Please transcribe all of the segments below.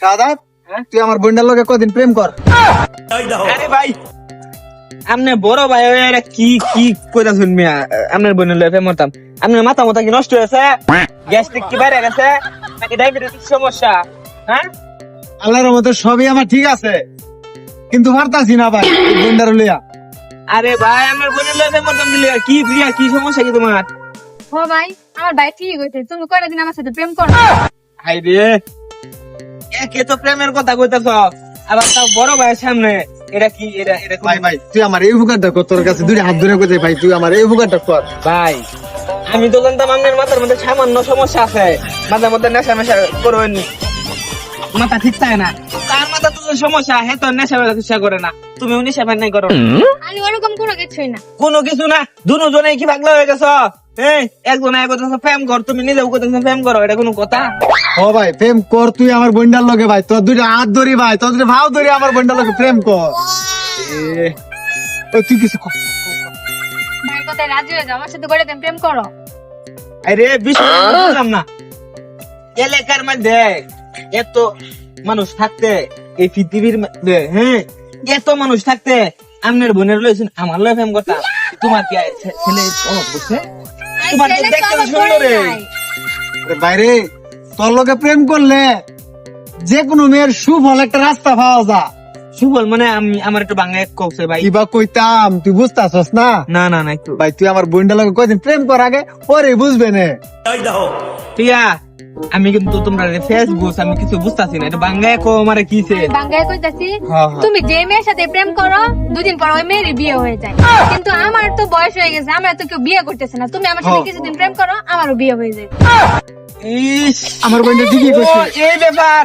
সাদাত তুই আমার বোনটার লগে কদিন প্রেম কর। আরে ভাই আমনে বড় ভাই হয়ে এটা কি কি কইতা শুনবি আপনার বোনের লয়ে মরতাম আপনার মাথা মাথা কি নষ্ট হয়েছে? গ্যাস্ট্রিক কি বাইরে গেছে? নাকি ডায়াবেটিস সমস্যা? হ্যাঁ? আল্লাহর মতো সবই আমার ঠিক আছে। কিন্তু পারতাছি না ভাই এই বোনটার লইয়া। আরে ভাই আমার বোনের লয়ে মরতাম দিলে কি প্রিয়া কি সমস্যা কি তোমার? ও ভাই। আমার ভাই ঠিক হয়েছে তুমি কয়টা দিন আমার সাথে প্রেম করো? হাই রে একে তো প্রেমের কথা কইতাছ? আবার তাও বড় ভাইয়ের সামনে। এটা কি? এটা এটা ভাই ভাই তুই আমার এই উপকারটা কর তোর কাছে দুই হাত ধরে কোথায় ভাই তুই আমার এই উপকারটা কর। ভাই আমি তো জানতাম আপনার মাথার মধ্যে সামান্য সমস্যা আছে। মাথার মধ্যে নেশা মেশা করবেন মাথা ঠিক থাকে না। তার মাথা তো সমস্যা হে তো নেশা মেশা করে না। তুমি নেশা নাই করো। আমি ওরকম কোনো কিছুই না। কোনো কিছু না দুজনে কি পাগলা হয়ে গেছ? এই একজন এক কথা প্রেম কর তুমি নিজেও কথা প্রেম করো। এটা কোনো কথা? ও ভাই প্রেম কর তুই আমার বোনটার লগে ভাই। তোর দুইটা হাত ধরি ভাই। তোর দুটো ভাও ধরি আমার বোনটার লগে প্রেম কর। তুই কিছু কর। ভাই কথায় রাজি হয়ে যাও? আমার সাথে কয়টা প্রেম করো। আরে বিষয় না। এলাকার মধ্যে এত মানুষ থাকতে এই পৃথিবীর মধ্যে হ্যাঁ এত মানুষ থাকতে আপনার বোনের লয়েছেন আমার লয়ে প্রেম করতাম। তোমার কি ছেলে বুঝছে? তোমার তো ছেলে তো আমার সুন্দর করি রে। বাইরে তোর লোকে প্রেম করলে যে কোনো মেয়ের সুফল একটা রাস্তা পাওয়া যা সুফল মানে আমি আমার একটু বাংলা এক কৌছে ভাই। কিবা কইতাম তুই বুঝতাছস না? না না না একটু। ভাই তুই আমার বইন্ডা লগে কয়দিন প্রেম কর আগে পরে বুঝবে না। প্রিয়া আমি কিন্তু তোমরা ফেসবুক আমি কিছু বুঝতাছি না এটা বাংলা এক আমার কিছে বাঙ্গায় কইতাছি। তুমি যে মেয়ের সাথে প্রেম করো দুদিন পর ওই মেয়েরই বিয়ে হয়ে যায়। কিন্তু আমার তো বয়স হয়ে গেছে আমার তো কেউ বিয়ে করতেছে না। তুমি আমার সাথে। কিছুদিন প্রেম করো আমারও বিয়ে হয়ে যায়। ইস আমার বোনটা ঠিকই ও, কইছে এই ব্যাপার।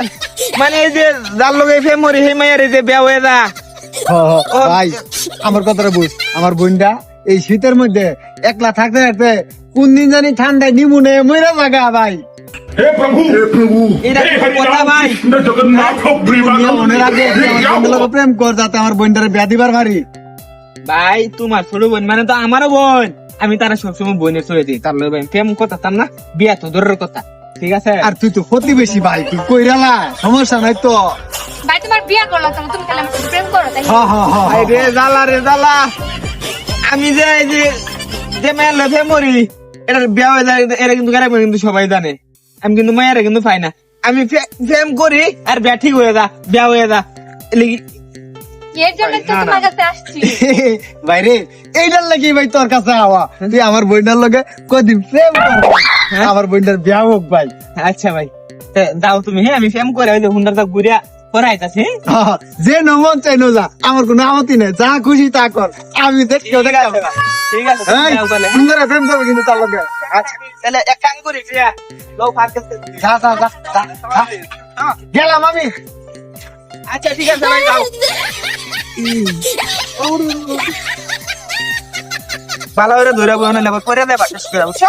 মানে এই যে যার লগে ফেমরি সেই মায়ের এই যে বিয়া হয়ে যা ভাই আমার কথাটা বুঝ। আমার বোনটা এই শীতের মধ্যে একলা থাকতে থাকতে কোন দিন জানি ঠান্ডায় নিমুনে মইরা জাগা ভাই। ভাই? হ্যাঁ? মানে তো আমি তারা চলে প্রেম না বিয়া তো কথা ঠিক আছে? আর তুই তো প্রতিবেশী ভাই তুই কইরালা সমস্যা নাই তো। বিয়া করলাম রে জালা রে জালা আমি যে যে যে মেয়ের লগে ফেমরি এটা বিয়া হয়ে যায় এটা কিন্তু গ্রামে কিন্তু সবাই জানে। আমি কিন্তু মায়ের কিন্তু পাই না। আমি প্রেম করি আর বিয়া ঠিক হয়ে যা বিয়া হয়ে যা। এইটার লাগি ভাই তোর কাছে আওয়া। তুই আমার বোনটার লগে কদিন প্রেম ভাই। আমার বোনটার বিয়া হোক ভাই। আচ্ছা ভাই তা দাও তুমি হ্যাঁ আমি প্রেম করে ওই যে হুন্ডার ঘুরিয়া যে নমন চাই যা আমার কোনো আপত্তি নেই যা খুশি তা কর আমি দেখি ঠিক আছে হ্যাঁ? সুন্দর প্রেম করবে কিন্তু তার লগে আচ্ছা। তাহলে এক কাম করি যা যা যা যা, যা। গেলাম আমি। আচ্ছা ঠিক আছে ভাই যাও। ভালো করে ধরে বই করে দেবা করে বুঝছ?